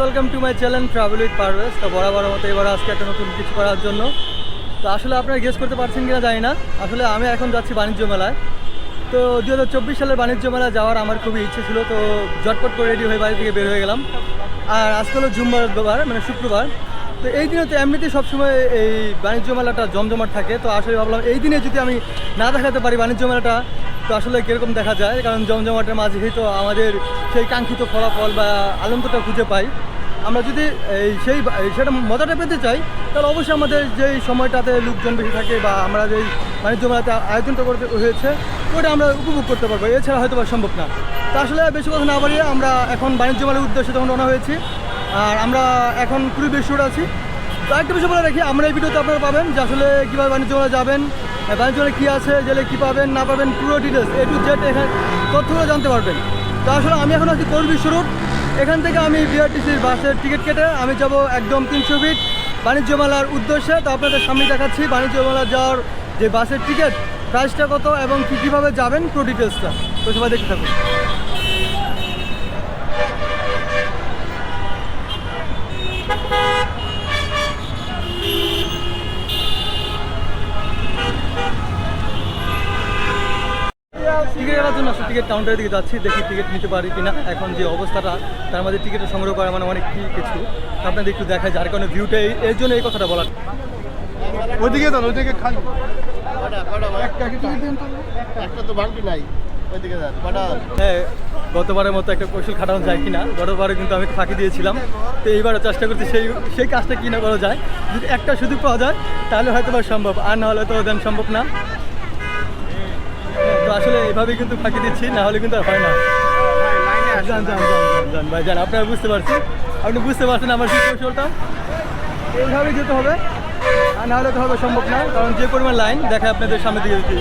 Welcome to my channel travel with Parvez তো বরাবর মতো এবার আজকে একটা নতুন কিছু করার জন্য। তো আসলে আপনারা গেস করতে পারছেন কিনা জানি না। আসলে আমি এখন যাচ্ছি বাণিজ্য মেলায়। তো দু হাজার চব্বিশ সালের বাণিজ্য মেলা যাওয়ার আমার খুবই ইচ্ছে ছিল, তো জটপট করে রেডি হয়ে বাড়ি থেকে বের হয়ে গেলাম। আর আজকে হলো জুম্বার মানে শুক্রবার। তো এই দিনে তো এমনিতেই সবসময় এই বাণিজ্য মেলাটা জমজমাট থাকে, তো আসলে ভাবলাম এই দিনে যদি আমি না দেখাতে পারি বাণিজ্য মেলাটা, তো আসলে কীরকম দেখা যায়? কারণ জমজমাটের মাঝেই তো আমাদের সেই কাঙ্ক্ষিত ফলাফল বা আনন্দটা খুঁজে পাই। আমরা যদি এই সেই সেটা মজাটা পেতে চাই, তাহলে অবশ্যই আমাদের যেই সময়টাতে লোকজন বেশি থাকে বা আমরা যেই বাণিজ্য মেলাতে আয়োজনটা করতে হয়েছে, ওটা আমরা উপভোগ করতে পারব। এছাড়া হয়তো বা সম্ভব না। তা আসলে বেশি কথা না বাড়িয়ে আমরা এখন বাণিজ্য মেলার উদ্দেশ্যে তখন রওনা হয়েছি, আর আমরা এখন কুড়ি বেশি আছি, তো একটা বিষয় বলে রাখি, আমরা এই ভিডিওতে আপনারা পাবেন যে আসলে কীভাবে বাণিজ্য মেলা যাবেন বাণিজ্য মেলা কী আছে গেলে কী পাবেন, না পাবেন, পুরো ডিটেলস এ টু জেড এখানে তথ্যগুলো জানতে পারবেন। তো আসলে আমি এখন আছি করবি শুরু এখান থেকে আমি বিআরটিসির বাসের টিকিট কেটে আমি যাব একদম তিনশো ফিট বাণিজ্য মেলার উদ্দেশ্যে। তো আপনাদের সামনে দেখাচ্ছি বাণিজ্য মেলা যাওয়ার যে বাসের টিকিট প্রাইসটা কত এবং কী কীভাবে যাবেন টু। ডিটেলসটা তো সবাই দেখতে থাকুন। টিকিট কাটার জন্য আসলে টিকিট কাউন্টারের দিকে যাচ্ছি দেখি টিকিট নিতে পারি কিনা। এখন যে অবস্থাটা তার মধ্যে টিকিট সংগ্রহ করা মানে অনেক কি কিছু। আপনাদের একটু দেখা যার কারণে ভিউটা এই এর জন্য এই কথাটা বলার। ওইদিকে যান ওইদিকে একটা তো। নাই কটা? হ্যাঁ গতবারের মতো একটা কৌশল খাটানো যায় কিনা গতবারে কিন্তু আমি ফাঁকি দিয়েছিলাম। তো এইবারও চেষ্টা করছি সেই সেই কাজটা কি না করা যায়। যদি একটা সুযোগ পাওয়া যায় তাহলে হয়তো বা সম্ভব আর না হলে তো দেন সম্ভব না। আসলে এইভাবেই কিন্তু ফাঁকি দিচ্ছি, না হলে কিন্তু আর হয় না। যান ভাই, যান, আপনারা বুঝতে পারছেন। আপনি বুঝতে পারছেন আমার সেই কৌশলটা? এইভাবেই যেতে হবে, আর না হলে তো হবে সম্ভব না, কারণ যে পরিমাণ লাইন দেখা আপনাদের সামনে দিয়ে দিচ্ছি।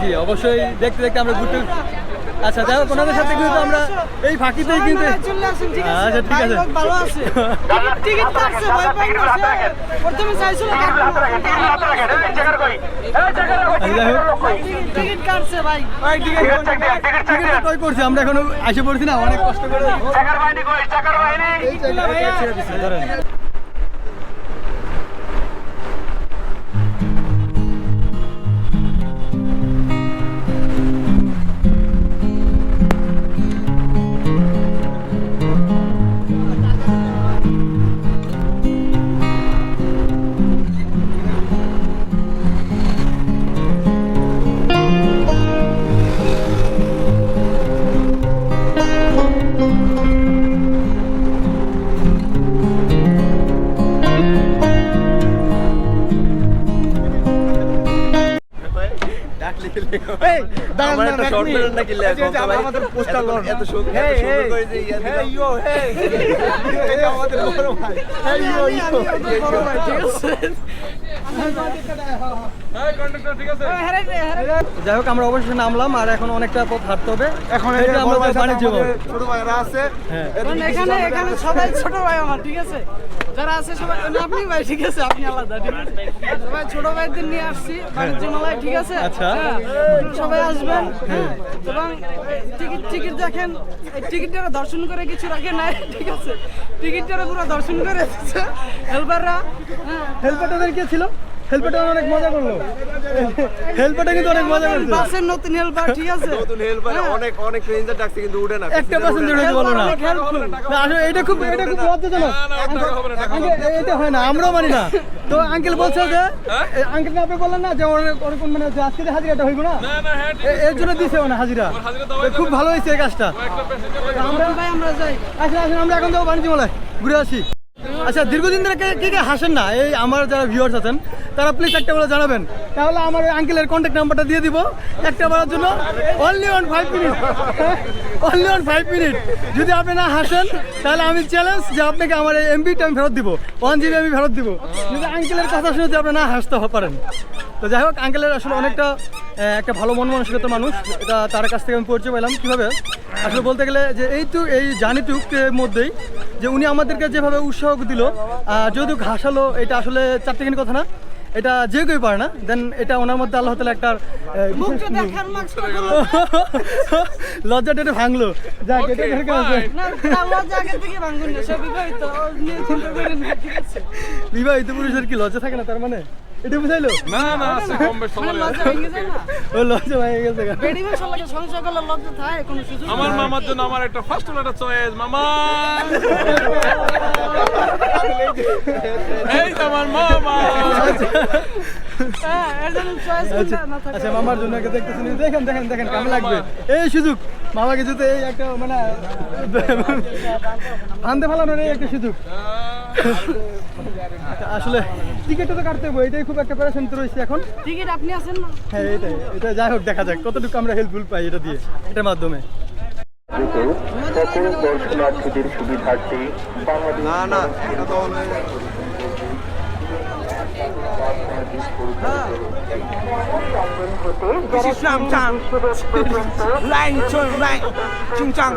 জি, অবশ্যই দেখতে দেখতে আমরা ঘুরতে আচ্ছা যাই হোক ওনাদের সাথে কিন্তু আমরা এই ফাঁকিতেই কিন্তু আচ্ছা ঠিক আছে ভালো আছে টিকিট- টিকিট কাটছে ভয় পাই না প্রথমে চাইছিল। আচ্ছা, টিকিট- টিকিট কাটছে ভাই টিকিট কই করছি আমরা এখনও এসে পড়ছি না অনেক কষ্ট করে ধরেন এই নাকি যে ভাই। আমাদের পোস্টার লন এত সুন্দর- সুন্দর করে যে ইয়া দিলাম। ইয়ো হেই আমাদের বড় ভাই। ইয়ো ইয়ো ঠিক আছে যাই হোক আমরা অবশ্যই নামলাম আর এখন অনেকটা পথ হাঁটতে হবে। এখন। ছোট ভাইরা আছে। হ্যাঁ। এখানে এখানে সবাই ছোট ভাই আমার ঠিক আছে? যারা আছে সবাই আপনি ভাই ঠিক আছে? আপনি আলাদা ঠিক আছে? সবাই ছোট ভাইদের নিয়ে আসছি বাণিজ্য মেলায় ঠিক আছে? আচ্ছা। হ্যাঁ, সবাই আসবেন এবং টিকিট টিকিট দেখেন এই টিকিটটা দর্শন করে কিছু রাখে নাই ঠিক আছে? টিকিটটা পুরো দর্শন করে হেল্পাররা হ্যাঁ। হেলপারটা কে ছিল? হেলপারটা অনেক মজা করল। হেলপারটা কিন্তু অনেক মজা করছে। বাসের নতুন হেল্পার ঠিক আছে। নতুন হেল্পার হ্যাঁ। অনেক অনেক রেঞ্জার ডাকছে কিন্তু উঠে না। একটা প্যাসেঞ্জার বলো না। আসলে এটা খুব এটা খুব লজ্জাজনক। এটা হয় না আমরাও মানি না। তো আঙ্কেল বলছে যে আঙ্কেল আপনি বললেন না যে অনেক অনেক মানে যে আজকে যে হাজিরাটা হইব না? এ- এর জন্য দিছে মানে হাজিরা। খুব ভালো হয়েছে এই কাজটা। আমরা ভাই আমরা যাই। আসলে আসলে আমরা এখন যাব বাণিজ্য মেলায় ঘুরে আসি। আচ্ছা দীর্ঘদিন ধরে কে কে হাসেন না? এই আমার যারা ভিউয়ার্স আছেন, তারা প্লিজ একটা বলে জানাবেন। তাহলে আমার আঙ্কেলের কন্ট্যাক্ট নাম্বারটা দিয়ে দিব। একটা বলার জন্য only on five minute only on five minute যদি আপনি না হাসেন, তাহলে আমি চ্যালেঞ্জ যে আপনাকে আমার এই এমবিটা আমি ফেরত দিব। ওয়ান জিবি আমি ফেরত দিব। যদি আঙ্কেলের কথা শুনে যদি আপনি না হাসতে পারেন। তো যাই হোক আঙ্কেলের আসলে অনেকটা একটা ভালো মন মানসিকতার মানুষ। এটা তার কাছ থেকে আমি পরিচয় পেলাম। কীভাবে? আসলে বলতে গেলে যে এই তো এই জার্নিটুকের মধ্যেই যে উনি আমাদেরকে যেভাবে উৎসাহ দিল যদিও হাসালো, এটা আসলে চারটেখানি কথা না। এটা যে কেউ পারে না দেন এটা ওনার মধ্যে আল্লাহ তালা একটা লজ্জা এটা ভাঙলো। যাক এটা বিবাহিত পুরুষের কি লজ্জা থাকে না তার মানে? এটা বুঝাইলো না না আছে কম বেশ মানে লজ্জা ও হয়ে গেছে বেডি মেশার লাগে সংসার করলে লজ্জা থাকে কোনো সুযোগ আমার মামার জন্য আমার একটা ফার্স্ট একটা চয়েস মামা এই আমার মামা হ্যাঁ এর জন্য আচ্ছা না থাকে আচ্ছা মামার জন্য একটা দেখতেছেন দেখেন দেখেন দেখেন কেমন লাগবে এই সুযোগ মামাকে যেতে এই একটা মানে আনতে ফেলানোর এই একটা সুযোগ আসলে টিকিটটা তো কাটতে হবে এটাই খুব একটা প্যারেশান রয়েছে এখন। টিকিট আপনি আছেন না? হ্যাঁ এটাই এটা যাই হোক দেখা যাক কতটুকু আমরা হেল্পফুল পাই এটা দিয়ে এটার মাধ্যমে। সকল দর্শনার্থীদের সুবিধার্থে না না এটা তো হলো লাইন লাইন চিংচাং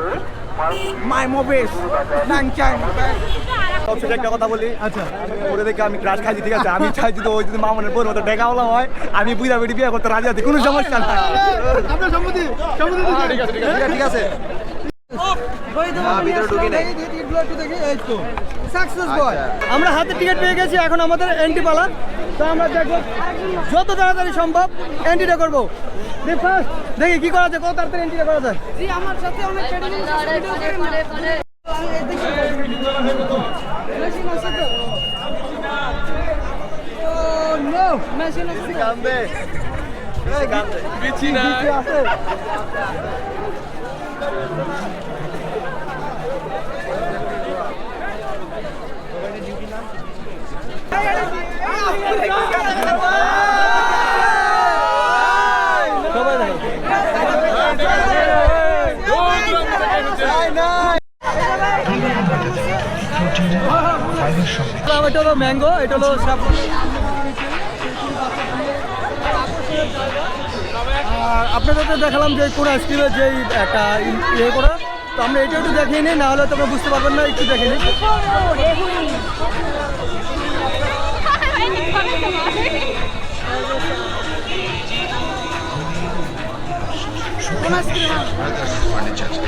মাই মোবেস সবশেষে একটা কথা বলি। আচ্ছা। ওরে দেখে আমি ক্রাশ খাইছি ঠিক আছে? আমি চাই যদি ওই যদি মামনের পর মতো ডেকাওয়ালা হয় আমি বুঝা বেটি বিয়ে করতে রাজি আছি কোনো সমস্যা নাই। আপনার সম্মতি সম্মতি ঠিক আছে ঠিক আছে। হ্যাঁ, বয় আচ্ছা। আমরা হাতে টিকিট পেয়ে গেছি এখন আমাদের এন্ট্রি পালা। তো আমরা দেখব যত তাড়াতাড়ি সম্ভব এন্ট্রিটা করব। দেখি দেখি কি করা যায় কত তাড়াতাড়ি এন্ট্রিটা করা যায়। আমার সাথে অনেক বেডি মেশার ভিডিও করেন না আমি এই দেখি মেশিন আছে তো ও নো মেশিন আছে গান্দে এই গান্দে বিছি না কি আছে সবাই দেখো এটা হলো ম্যাঙ্গো এটা হলো সাপ আর আপনাদেরকে দেখালাম যে কোন আইসক্রিমের যে একটা ইয়ে করা। তো আমরা এটা একটু দেখিয়ে নিই না হলে তোমরা বুঝতে পারবেন না একটু দেখে নিই। জাতির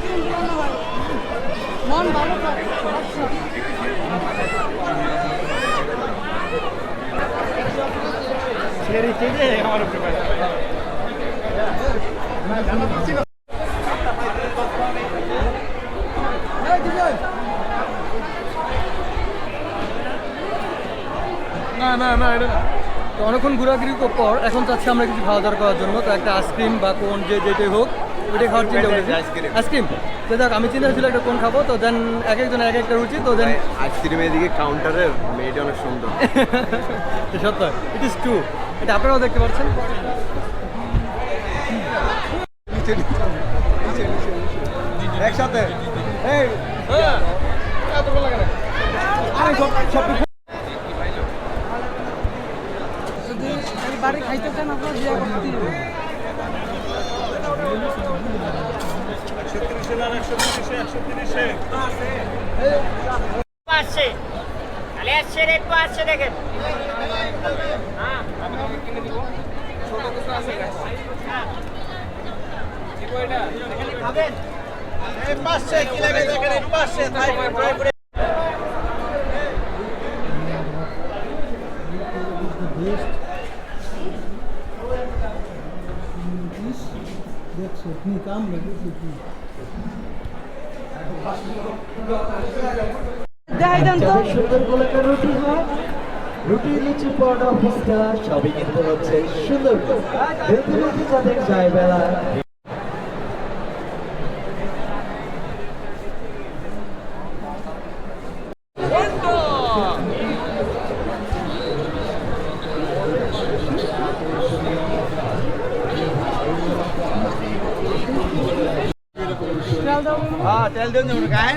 না না না, এটা তো অনেকক্ষণ ঘোরাঘুরি পর এখন চাচ্ছি আমরা কিছু খাওয়া দাওয়া করার জন্য। তো একটা আইসক্রিম বা কোন যে যেটাই হোক ওইটাই খাওয়ার চিন্তা করেছি আইসক্রিম। তো দেখ আমি চিন্তা ছিল একটা কোন খাব তো দেন এক একজন এক একটা রুচি তো দেন আইসক্রিমের দিকে কাউন্টারের মেয়েটা অনেক সুন্দর। সত্য। ইট ইস ট্রু এটা আপনারাও দেখতে পাচ্ছেন। একসাথে। এই। হ্যাঁ এত ভালো লাগে না আরে সব সব যদি বাড়ি খাইতে চান আপনার বিয়ে করতে পাঁচশে তাহলে একশো রেট পাঁচশো দেখেন হ্যাঁ পাঁচশে কি লাগে দেখেন পাঁচশে তাই ট্রাই করে দেখাই দেন তো সুন্দর গোলাকার রুটি লুচি পরোটা ফুচকা সবই কিন্তু হচ্ছে সুন্দর বেলা হ্যাঁ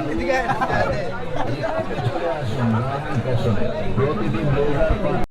তেল দিন যাব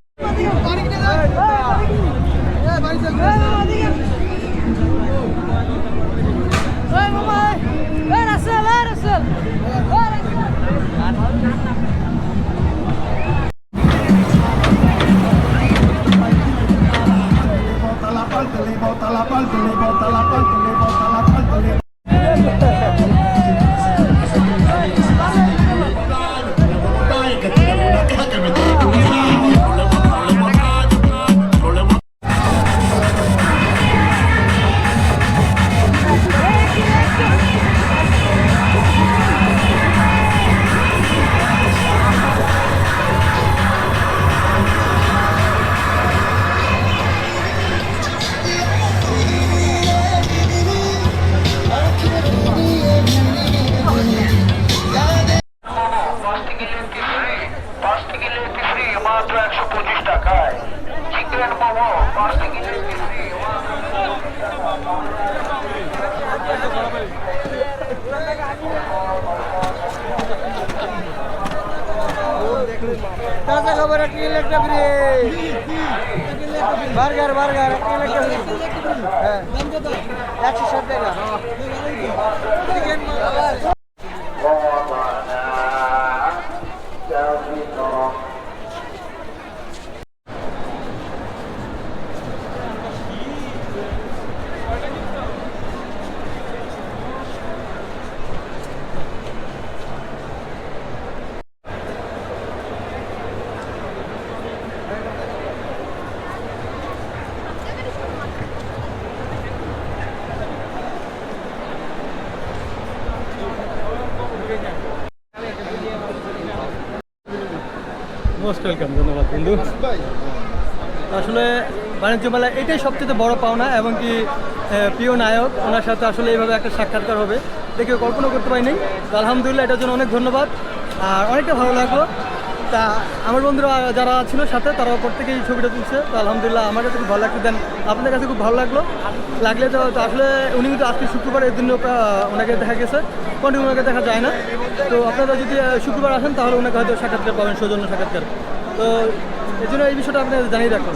একশো ষাট টাকা। মোস্ট ওয়েলকাম ধন্যবাদ, বন্ধু। আসলে বাণিজ্য মেলা এটাই সবচেয়ে বড় পাওনা এবং কি প্রিয় নায়ক, ওনার সাথে আসলে এইভাবে একটা সাক্ষাৎকার হবে। দেখে কল্পনা করতে পারিনি। আলহামদুলিল্লাহ, এটার জন্য অনেক ধন্যবাদ। আর অনেকটা ভালো লাগল। তা আমার বন্ধুরা যারা ছিল সাথে তারা প্রত্যেকেই ছবিটা তুলছে। তো আলহামদুলিল্লাহ আমার কাছে খুব ভালো লাগছে। দেন আপনাদের কাছে খুব ভালো লাগল। লাগলে তো আসলে উনি কিন্তু আজকে শুক্রবার, এর জন্য ওনাকে দেখা গেছে। কন্টিনিউ ওনাকে দেখা যায় না। তো আপনারা যদি শুক্রবার আসেন, তাহলে ওনাকে হয়তো সাক্ষাৎকার পাবেন, সৌজন্য সাক্ষাৎকার। তো এই জন্য এই বিষয়টা আপনাদের জানিয়ে রাখুন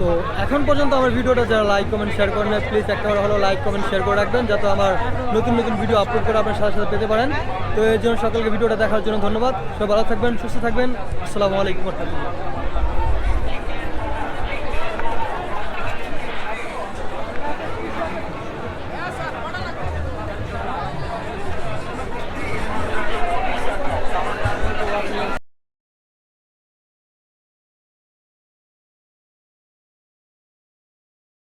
তো এখন পর্যন্ত আমার ভিডিওটা যারা লাইক কমেন্ট শেয়ার করেন প্লিজ একটা হলো লাইক কমেন্ট শেয়ার করে রাখবেন, যাতে আমার নতুন নতুন ভিডিও আপলোড করে আপনার সাথে সাথে পেতে পারেন। তো এই জন্য সকলকে ভিডিওটা দেখার জন্য ধন্যবাদ। সবাই ভালো থাকবেন, সুস্থ থাকবেন। আসসালামু আলাইকুম রহমতুল্লাহ।